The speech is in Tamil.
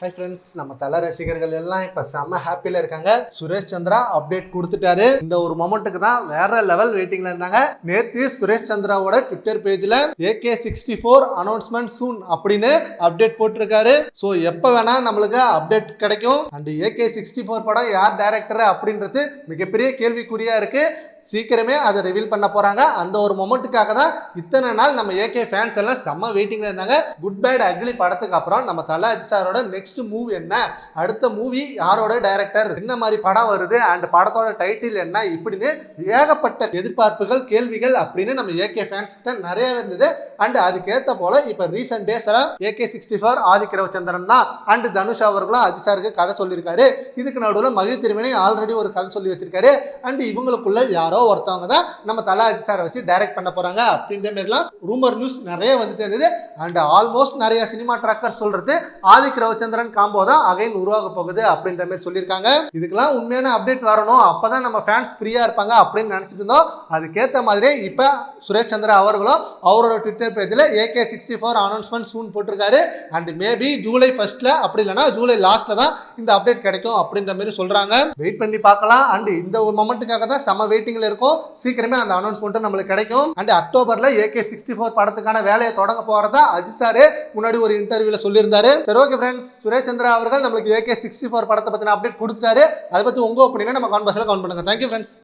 ஹை ஃப்ரெண்ட்ஸ் நம்ம தல ரசிகர்கள் எல்லாம் இப்ப செம்ம ஹாப்பில இருக்காங்க. சுரேஷ் சந்திரா அப்டேட் கொடுத்துட்டாரு. இந்த ஒரு மொமெண்ட்டுக்கு தான் வேற லெவல் வெயிட்டிங்ல இருந்தாங்க. நேத்து சுரேஷ் சந்திராவோட ட்விட்டர் பேஜ்ல AK sixty four announcement soon அப்படின்னு அப்டேட் போட்டிருக்காரு. ஸோ எப்போ வேணா நம்மளுக்கு அப்டேட் கிடைக்கும். அண்ட் ஏகே சிக்ஸ்டி ஃபோர் படம் யார் டைரக்டர் அப்படின்றது மிகப்பெரிய கேள்விக்குறியா இருக்கு. சீக்கிரமே அதை ரிவீல் பண்ண போறாங்க. அந்த ஒரு மொமெண்ட்டுக்காக தான் இத்தனை நாள் நம்ம ஏகே ஃபேன்ஸ் எல்லாம் செம்ம வெயிட்டிங்ல இருந்தாங்க. குட் பேட் அக்லி படத்துக்கு அப்புறம் நம்ம தலை சாரோட நெக்ஸ்ட் மூவி என்ன? அடுத்த மூவி யாரோட டைரக்டர் என்ன மாதிரி படம் வருது? அண்ட் படத்தோட டைட்டில் என்ன? இப்படின்னு ஏகப்பட்ட எதிர்பார்ப்புகள் கேள்விகள் அப்படின்னு நம்ம ஏகே ஃபேன்ஸ் கிட்ட நிறைய இருந்தது. அண்ட் அதுக்கேற்ற போல இப்போ ரீசெண்ட் டேஸ் எல்லாம் AK sixty four Adhik Ravichandran தான். அண்ட் தனுஷ் அவர்களும் அஜித் சாருக்கு கதை சொல்லியிருக்காரு. இதுக்கு நடுவில் மகிழ் திருமணி ஆல்ரெடி ஒரு கதை சொல்லி வச்சிருக்காரு. அண்ட் இவங்களுக்குள்ள யாரோ ஒருத்தவங்க தான் நம்ம தலாஜி சாரை வச்சு டைரக்ட் பண்ண போறாங்க அப்படின்ற மாதிரிலாம் ரூமர் நியூஸ் நிறைய வந்துட்டு இருந்தது. அண்ட் ஆல்மோஸ்ட் நிறைய சினிமா ட்ராக்கர் சொல்றது ஆதிக் ரவிச்சந்திரன் காம்போ தான் அகைன் உருவாக போகுது அப்படின்ற மாதிரி சொல்லியிருக்காங்க. இதுக்கெல்லாம் உண்மையான அப்டேட் வரணும். அப்பதான் நம்ம ஃபேன்ஸ் ஃப்ரீயா இருப்பாங்க அப்படின்னு நினைச்சிட்டு இருந்தோம். அதுக்கேற்ற மாதிரியே இப்போ சுரேஷ் சந்திரா அவர்களும் அவரோட ட்விட்டர் பேஜில் AK sixty four announcement soon போட்டிருக்காரு. அண்ட் மேபி ஜூலை ஃபர்ஸ்ட்ல அப்படி இல்லைன்னா ஜூலை லாஸ்ட்ல தான் இந்த அப்டேட் கிடைக்கும் அப்படின்ற மாதிரி சொல்றாங்க. வெயிட் பண்ணி பார்க்கலாம். அண்ட் இந்த ஒரு மொமெண்ட்டுக்காக தான் செம வெயிட்டிங்ல இருக்கும் சீக்கிரமே அந்த அனௌன்ஸ்மெண்ட் நம்மளுக்கு கிடைக்கும். அண்ட் அக்டோபர்ல ஏகே சிக்ஸ்டி ஃபோர் படத்துக்கான வேலையை தொடங்க போறதா அஜித் சாரு முன்னாடி ஒரு இன்டர்வியூல சொல்லியிருந்தாரு. சரி ஓகே ஃப்ரெண்ட்ஸ் சுரேஷ் சந்திரா அவர்கள் நம்மளுக்கு ஏகே சிக்ஸ்டி ஃபோர் படத்தை பத்தின அப்டேட் கொடுத்துட்டாரு. அதை பத்தி உங்க ஒப்பீனியனை நம்ம கான்வர்ஸ்ல கவுண்ட் பண்ணுங்க. Thank you friends